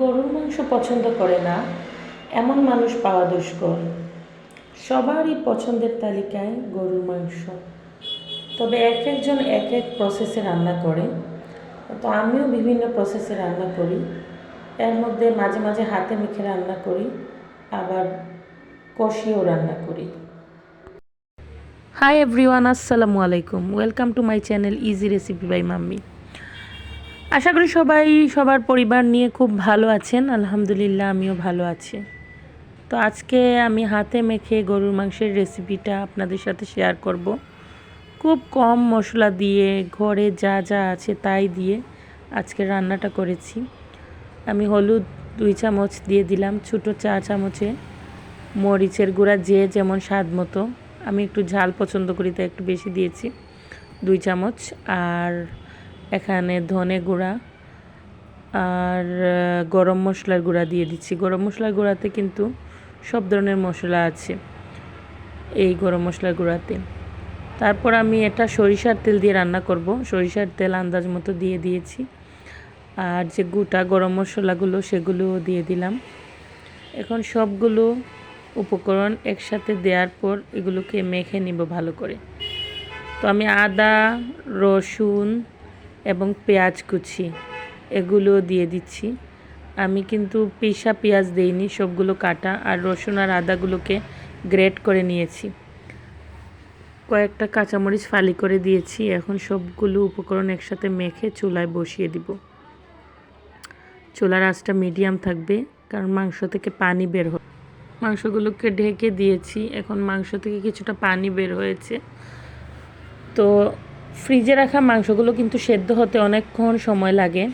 গরুর মাংস পছন্দ করে না, এমন মানুষ পাওয়া দুষ্কর। সবারই পছন্দের তালিকায় গরুর মাংস। তবে এক একজন এক এক প্রসেসে রান্না করে। তো আমিও বিভিন্ন প্রসেসে রান্না করি। এর মধ্যে মাঝে মাঝে হাতে মেখে রান্না করি, আবার কষিয়েও রান্না করি। হাই এভরিওয়ান আসসালামু আলাইকুম। Welcome to my channel easy recipe by mummy আশা করি সবাই, সবার পরিবার নিয়ে খুব ভালো আছেন। আলহামদুলিল্লাহ, আমিও ভালো আছি। তো আজকে আমি হাতে মেখে গরুর মাংসের রেসিপিটা আপনাদের সাথে শেয়ার করব। খুব কম মশলা দিয়ে, ঘরে যা যা আছে তাই দিয়ে আজকে রান্নাটা করেছি। আমি হলুদ দুই চামচ দিয়ে দিলাম, ছোটো চা চামচে মরিচের গুঁড়া যে যেমন স্বাদ মতো। আমি একটু ঝাল পছন্দ করি, তাই একটু বেশি দিয়েছি, দুই চামচ। আর এখানে ধনে গুঁড়া আর গরম মশলার গুঁড়া দিয়ে দিচ্ছি। গরম মশলার গুঁড়াতে কিন্তু সব ধরনের মশলা আছে এই গরম মশলার গুঁড়াতে। তারপর আমি এটা সরিষার তেল দিয়ে রান্না করব। সরিষার তেল আন্দাজ মতো দিয়ে দিয়েছি। আর যে গোটা গরম মশলাগুলো সেগুলোও দিয়ে দিলাম। এখন সবগুলো উপকরণ একসাথে দেওয়ার পর এগুলোকে মেখে নিব ভালো করে। তো আমি আদা, রসুন এবং পেঁয়াজ কুচি এগুলো দিয়ে দিচ্ছি। আমি কিন্তু পিসা পেঁয়াজ দেইনি, সবগুলো কাটা আর রসুন আর আদাগুলোকে গ্রেট করে নিয়েছি। কয়েকটা কাঁচামরিচ ফালি করে দিয়েছি, এখন সবগুলো উপকরণ একসাথে মেখে চুলায় বসিয়ে দিব। চুলার আঁচটা মিডিয়াম থাকবে, কারণ মাংস থেকে পানি বের হয় মাংসগুলোকে ঢেকে দিয়েছি, এখন মাংস থেকে কিছুটা পানি বের হয়েছে। তো ফ্রিজে রাখা মাংসগুলো কিন্তু সেদ্ধ হতে অনেকক্ষণ সময় লাগে।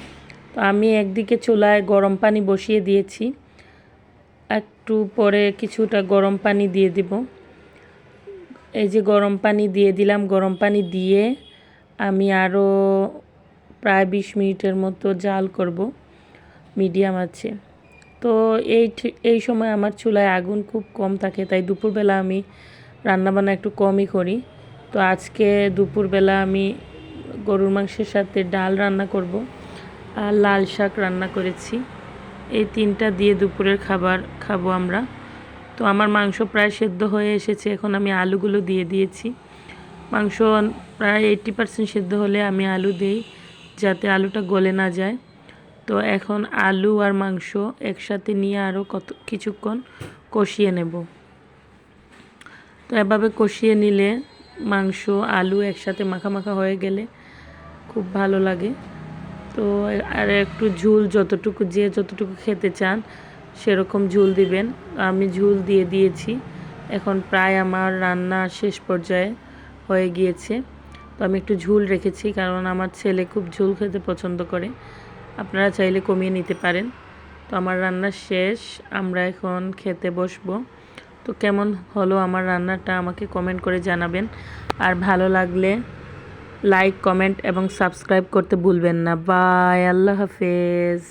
তো আমি একদিকে চুলায় গরম পানি বসিয়ে দিয়েছি। একটু পরে কিছুটা গরম পানি দিয়ে দিব। এই যে গরম পানি দিয়ে দিলাম, গরম পানি দিয়ে আমি আরও প্রায় বিশ মিনিটের মতো জাল করব, মিডিয়াম আছে। তো এই এই সময় আমার চুলায় আগুন খুব কম থাকে, তাই দুপুরবেলা আমি রান্নাবান্না একটু কমই করি। তো আজকে দুপুরবেলা আমি গরুর মাংসের সাথে ডাল রান্না করব আর লাল শাক রান্না করেছি। এই তিনটা দিয়ে দুপুরের খাবার খাব আমরা। তো আমার মাংস প্রায় সেদ্ধ হয়ে এসেছে, এখন আমি আলুগুলো দিয়ে দিয়েছি। মাংস প্রায় এইট্টি পার্সেন্ট সেদ্ধ হলে আমি আলু দিই যাতে আলুটা গলে না যায়। তো এখন আলু আর মাংস একসাথে নিয়ে আরও কত কিছুক্ষণ কষিয়ে নেব। তো এভাবে কষিয়ে নিলে মাংস, আলু একসাথে মাখা মাখা হয়ে গেলে খুব ভালো লাগে। তো আর একটু ঝুল যতটুকু যে যতটুকু খেতে চান সেরকম ঝুল দিবেন। আমি ঝুল দিয়ে দিয়েছি। এখন প্রায় আমার রান্না শেষ পর্যায়ে হয়ে গিয়েছে। তো আমি একটু ঝুল রেখেছি কারণ আমার ছেলে খুব ঝুল খেতে পছন্দ করে। আপনারা চাইলে কমিয়ে নিতে পারেন। তো আমার রান্না শেষ। আমরা এখন খেতে বসবো। তো কেমন হলো আমার রান্নাটা আমাকে কমেন্ট করে জানাবেন। আর ভালো লাগলে লাইক কমেন্ট এবং সাবস্ক্রাইব করতে ভুলবেন না। বাই আল্লাহ হাফেজ।